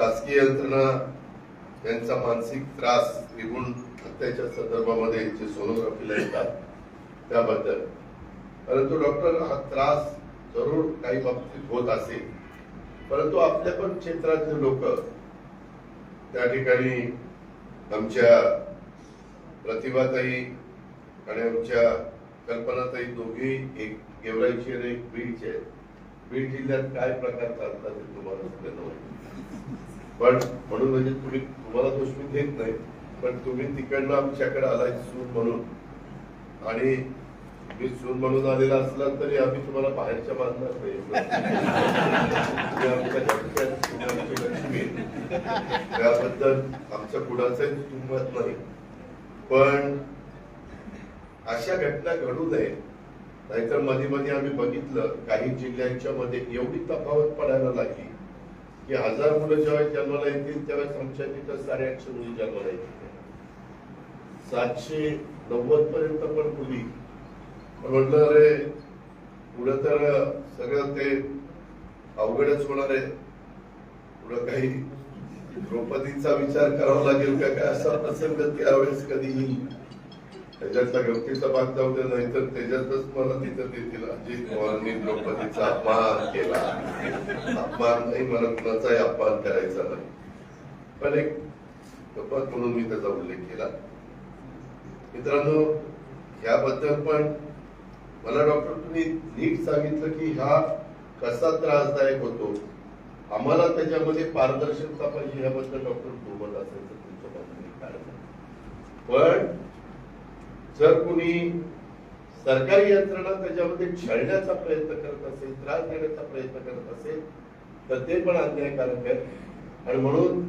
शासकीय यंत्रणा त्यांचा मानसिक त्रास निघून हत्याच्या संदर्भामध्ये जे सोनोग्राफीला येतात त्याबद्दल. परंतु डॉक्टर हा त्रास जरूर काही बाबतीत होत असेल. परंतु आपल्या पण क्षेत्रातले लोक त्या ठिकाणी आमच्या प्रतिभाताई आणि आमच्या कल्पनाताई दोघी एक गेवराईची आणि एक बीडचे आहेत. बीड जिल्ह्यात काय प्रकार चालतात ते तुम्हाला सगळ्यांना माहिती. पण म्हणून म्हणजे तुम्ही तुम्हाला दोष मी देत नाही पण तुम्ही तिकडनं आमच्याकडे आलाय सून म्हणून. आणि मी सून म्हणून आलेला असला तरी आम्ही तुम्हाला बाहेरच्या बांधणार नाही. आमच्या त्याबद्दल आमच्या कुणाचंही तुमत नाही. पण अशा घटना घडू नये नाहीतरमध्ये मध्ये आम्ही बघितलं काही जिल्ह्यांच्या मध्ये एवढी तफावत पडायला लागली की हजार मुलं जेव्हा जन्माला येतील त्यावेळेस आमच्या तिथं साडेआठशे मुली जन्माला येतील. सातशे नव्वद पर्यंत पण मुली. पण म्हटलं अरे पुढं तर सगळं ते अवघडच होणार आहे. पुढं काही द्रौपदीचा विचार करावा लागेल का? काय असा प्रसंग त्यावेळेस कधी येईल? त्याच्यातला गमतीचा भाग जाऊ दे नाही तर त्याच्यातच मला तिथं देतील. अजित पवारांनी द्रौपदीचा अपमान केला. अपमान नाही मला कुणाचाही अपमान करायचा नाही. पण एक गप्पत म्हणून मी त्याचा उल्लेख केला. मित्रांनो ह्याबद्दल पण मला डॉक्टर तुम्ही नीट सांगितलं की हा कसा त्रासदायक होतो. आम्हाला त्याच्यामध्ये पारदर्शकता पाहिजे ह्याबद्दल डॉक्टर दुमत असेल तर तुमच्या बाजूने पण जर कुणी सरकारी यंत्रणा त्याच्यामध्ये छळण्याचा प्रयत्न करत असेल त्रास देण्याचा प्रयत्न करत असेल तर ते पण अन्यायकारक आहे आणि म्हणून